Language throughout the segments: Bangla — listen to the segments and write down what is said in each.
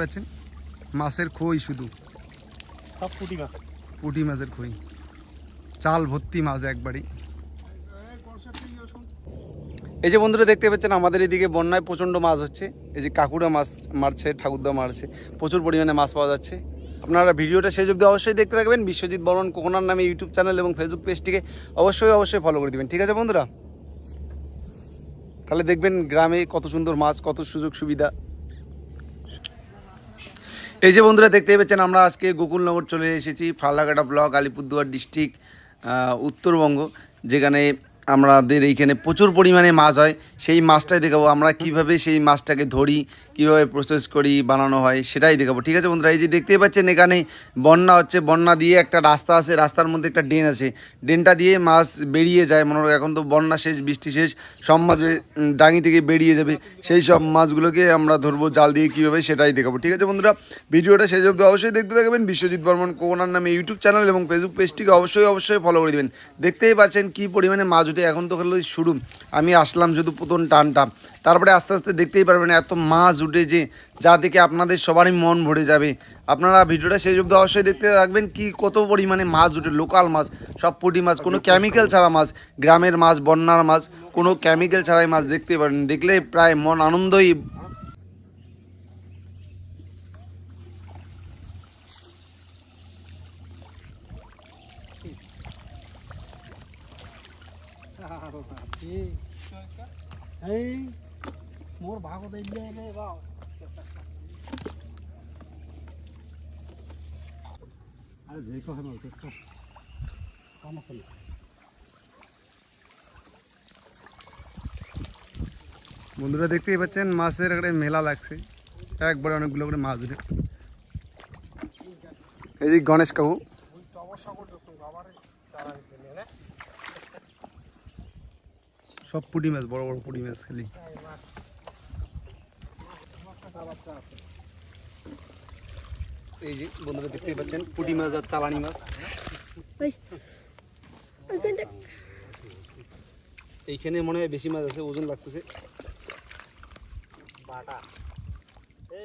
পাচ্ছেন? মাছের খই শুধু। সব পুঁটি মাছ। পুঁটি মাছের খই। চাল ভর্তি মাছ একবারই। এই যে বন্ধুরা দেখতে পাচ্ছেন আমাদের এদিকে বন্যায় প্রচণ্ড মাছ হচ্ছে। এই যে কাকুরা মাছ মারছে ঠাকুরদা মারছে প্রচুর পরিমাণে মাছ পাওয়া যাচ্ছে। আপনারা ভিডিওটা শেষ অবধি অবশ্যই দেখতে থাকবেন। বিশ্বজিৎ বরণ কোকোনার নামে ইউটিউব চ্যানেল এবং ফেসবুক পেজটিকে অবশ্যই অবশ্যই ফলো করে দিবেন। ঠিক আছে বন্ধুরা? তাহলে দেখবেন গ্রামে কত সুন্দর মাছ কত সুযোগ সুবিধা এই যে বন্ধুরা দেখতে পাচ্ছেন, আমরা আজকে গোকুলনগর চলে এসেছি, ফালাকাটা ব্লক, আলিপুরদুয়ার ডিস্ট্রিক্ট উত্তরবঙ্গ, যেখানে আমাদের এইখানে প্রচুর পরিমাণে মাছ হয়। সেই মাছটাই দেখাবো। আমরা কীভাবে সেই মাছটাকে ধরি, কীভাবে প্রসেস করি, বানানো হয়, সেটাই দেখাবো। ঠিক আছে বন্ধুরা, এই যে দেখতেই পাচ্ছেন এখানে বন্যা হচ্ছে। বন্যা দিয়ে একটা রাস্তা আছে। রাস্তার মধ্যে একটা ড্রেন আছে। ড্রেনটা দিয়ে মাছ বেরিয়ে যায়। মনে এখন তো বন্যা শেষ, বৃষ্টি শেষ। সব মাঝে ডাঙি থেকে বেরিয়ে যাবে। সেই সব মাছগুলোকে আমরা ধরবো জাল দিয়ে কীভাবে সেটাই দেখাবো। ঠিক আছে বন্ধুরা, ভিডিওটা শেষ অবধি অবশ্যই দেখতে থাকবেন। বিশ্বজিৎ বর্মন কোনার নামে ইউটিউব চ্যানেল এবং ফেসবুক পেজটিকে অবশ্যই অবশ্যই ফলো করে দেবেন। দেখতেই পাচ্ছেন কী পরিমাণে মাছ উঠে এখন তো হলো শুরু আমি আসলাম শুধু প্রথম টানটা। তারপরে আস্তে আস্তে দেখতেই পারবেন এত মাছ উঠেছে যা দেখে আপনাদের সবারই মন ভরে যাবে। আপনারা ভিডিওটা সেই যুদ্ধ অবশ্যই দেখতে থাকবেন কি কত পরিমাণে মাছ উঠে লোকাল মাছ সব পুটি মাছ কোনো কেমিক্যাল ছাড়া মাছ গ্রামের মাছ বন্যার মাছ কোনো কেমিক্যাল ছাড়াই মাছ দেখতে পারেন। দেখলে প্রায় মন আনন্দই এই মোর ভাগত এইলে এলে বাও আরে দেখো হে মাল দেখো কাম আছে বন্ধুরা দেখতেই পাচ্ছেন মাছের একটা মেলা লাগছে একবারে অনেকগুলো করে মাছ উঠে এই যে গণেশ কাকু সব পুঁটি মাছ বড় বড় পুঁটি মাছ খালি। এই যে বন্ধুরা দেখতেই পাচ্ছেন পুঁটি মাছ আর চালানি মাছ। এইখানে মনে হয় বেশি মাছ আছে ওজন লাগতেছে।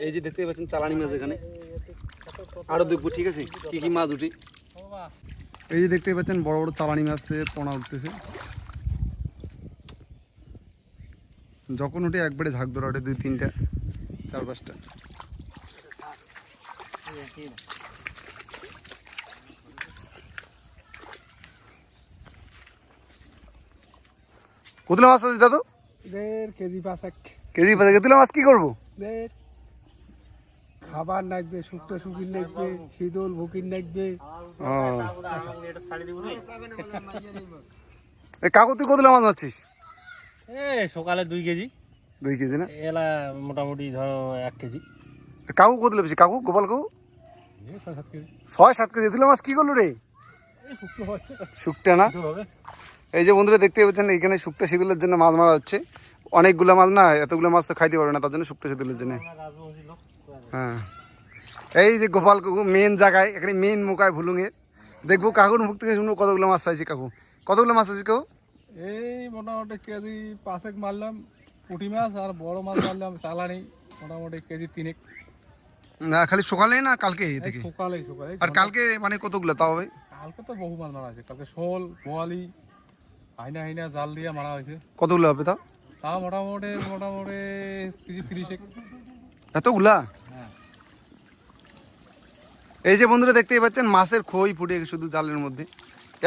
এই যে দেখতে পাচ্ছেন চালানি মাছ এখানে। আরও দেখব ঠিক আছে? কি কি মাছ উঠি? এই যে দেখতে পাচ্ছেন বড় বড় চালানি মাছের পোনা উঠতেছে। যখন উঠে একবারে ঝাঁক ধরা ওঠে দুই তিনটা চার পাঁচটা। কতলা মাছ আছে দাদু? দেড় কেজি পাঁচেক। কেজি পাঁচে কতলা মাছ কি করব? দেড়। খাবার নাকবে শুক্তো শুকির নাকবে শীতল ভুকির এই কাকু তুই কতলা মাছ আছিস এ সকালে দুই কেজি। দুই কেজি না? এলা মোটামুটি ধরো এক কেজি। কাকু কতলা বেশি কাকু? গোপাল কাকু? ছয় সাত কেজি। তুলা মাছ কি করল রে? শুকটা না? এই যে বন্ধুরা দেখতে পাচ্ছেন এখানে শুকটা শীতলের জন্য মাছ মারা হচ্ছে। অনেকগুলো মাছ না এতগুলো মাছ তো খাইতে পারবে না তার জন্য শুকটা শীতলের জন্য। হ্যাঁ। এই যে গোপাল কাকু মেন জায়গায় এখানে মেন মুখায় ভুলুঙে। দেখব কাকুর মুখ থেকে শুনব কতগুলো মাছ চাইছি কাকু। কতগুলো মাছ আছে কাকু? এই মোটামুটি কেজি পাঁচেক মারলাম পুঁটি মাছ আর বড় মাছ মারলাম চালানি মোটামুটি কেজি তিনেক। না খালি সকালে না কালকে থেকে? সকালে সকালে আর কালকে মানে কতগুলো তাও হবে? কালকে তো বহু মাছ মারা হয়েছে। কালকে শোল বোয়ালি হাইনা হাইনা জাল দিয়ে মারা হয়েছে। কতগুলো হবে তাও? তা মোটামুটি মোটামুটি কেজি তিরিশেক। এতগুলা? হ্যাঁ। এই যে বন্ধুরা দেখতেই পাচ্ছেন মাছের খই ফুটে শুধু জালের মধ্যে।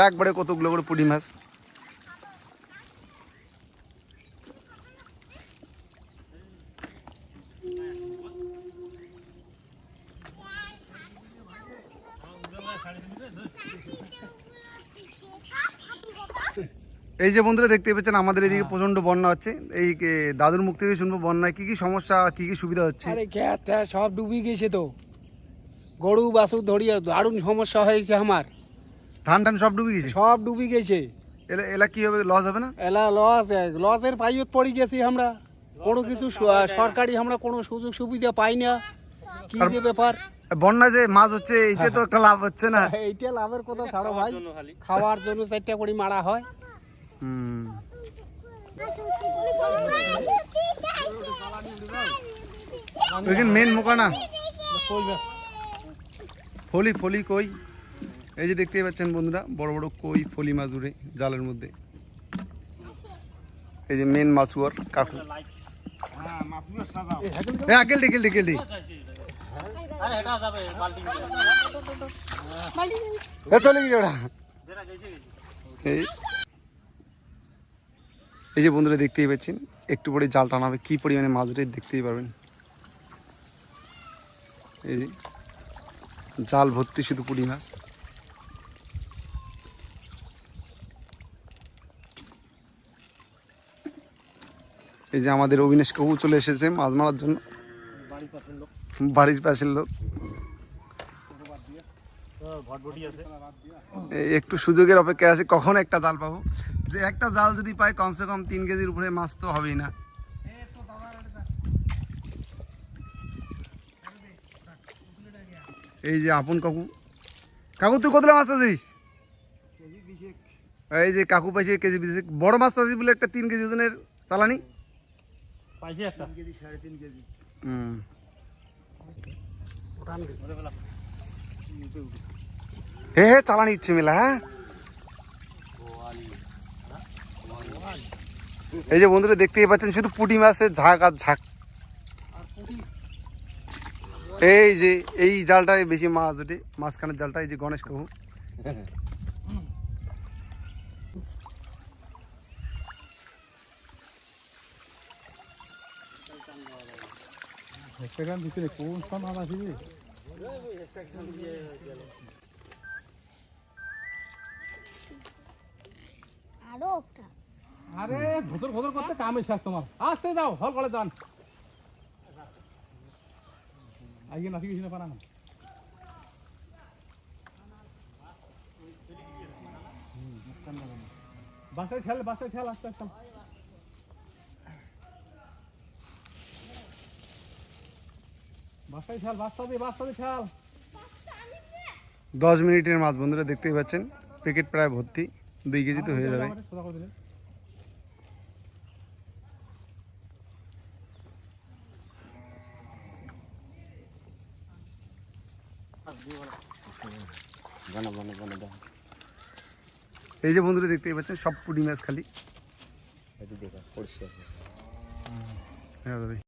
একবারে কতগুলো করে পুঁটি মাছ। এই যে বন্ধুরা দেখতে পাচ্ছেন আমাদের এদিকে প্রচণ্ড বন্যা হচ্ছে। এই দাদুর মুখ থেকে শুনব বন্যায় কি কি সমস্যা কি কি সুবিধা হচ্ছে? আরে সব ডুবি গেছে তো। গরু বাছুর ধরিয়ে দারুণ সমস্যা হয়েছে আমার। ধান টান সব ডুবে গেছে? সব ডুবি গেছে। এলা এলা কি হবে লস হবে না? এলা লস লসের পাইয়ত পড়ে গেছি আমরা। কোনো কিছু সরকারি আমরা কোনো সুযোগ সুবিধা পাই না। কি যে ব্যাপার? বন্যা যে মাছ হচ্ছে এইটা তো একটা লাভ হচ্ছে না। এইটা লাভের কথা ছাড়ো ভাই। খাওয়ার জন্য চারটা করে মারা হয়। হুম। ওইখানে মেন মুখা না ফলি ফলি কই? এই যে দেখতেই পাচ্ছেন বন্ধুরা বড় বড় কই ফলি মাছ উড়ে জালের মধ্যে। এই যে মেন মাছুয়ার কাকু। এ আকেলডি কেলডি কেলডি আরে হেটা যাবে চলে গিয়ে গেছে গেছে এই এই যে বন্ধুরা দেখতেই পাচ্ছেন, একটু পরে জাল টানাবে কী পরিমাণে মাছ উঠে দেখতেই পারবেন। এই যে, জাল ভর্তি শুধু পুঁটি মাছ। এই যে আমাদের অবিনাশ কাকু চলে এসেছে মাছ মারার জন্য। বাড়ির পাশের লোক। একটু সুযোগের অপেক্ষা আছে কখন একটা জাল পাবো? যে একটা জাল যদি পাই কমসে কম তিন কেজির উপরে মাছ তো হবেই না। এই যে আপন কাকু। কাকু তুই কতটা মাছ আছিস এই যে কাকু পাইছে কেজি বিশেষ বড় মাছ আছিস বলে একটা তিন কেজি ওজনের চালানি? পাইছি একটা। হুম। ধরে ফেলাম হে হে, চালানি ইচ্ছে হ্যাঁ? এই যে বন্ধুরা দেখতেই পাচ্ছেন, শুধু পুঁটি মাছের ঝাঁক আর ঝাঁক। এই যে, এই জালটায় বেশি মাছ ওঠে মাঝখানের জালটা এই যে গণেশ কাকু ভিতরে কোন আরও একটা। আরে ঘোতর ঘোতর করতে কামে শেষ তোমার। আসতে যাও, হল করে যান। আজকে নাচি গেছি না পারা বাসে ঠেল বাসে ঠেল, আস্তে আস্তে। দশ মিনিটের মাছ বন্ধুরা দেখতেই পাচ্ছেন প্যাকেট প্রায় ভর্তি দুই কেজি তো হয়ে যাবে। এই যে বন্ধুরা দেখতেই পাচ্ছেন সব পুঁটি মাছ খালি। হ্যাঁ দাদা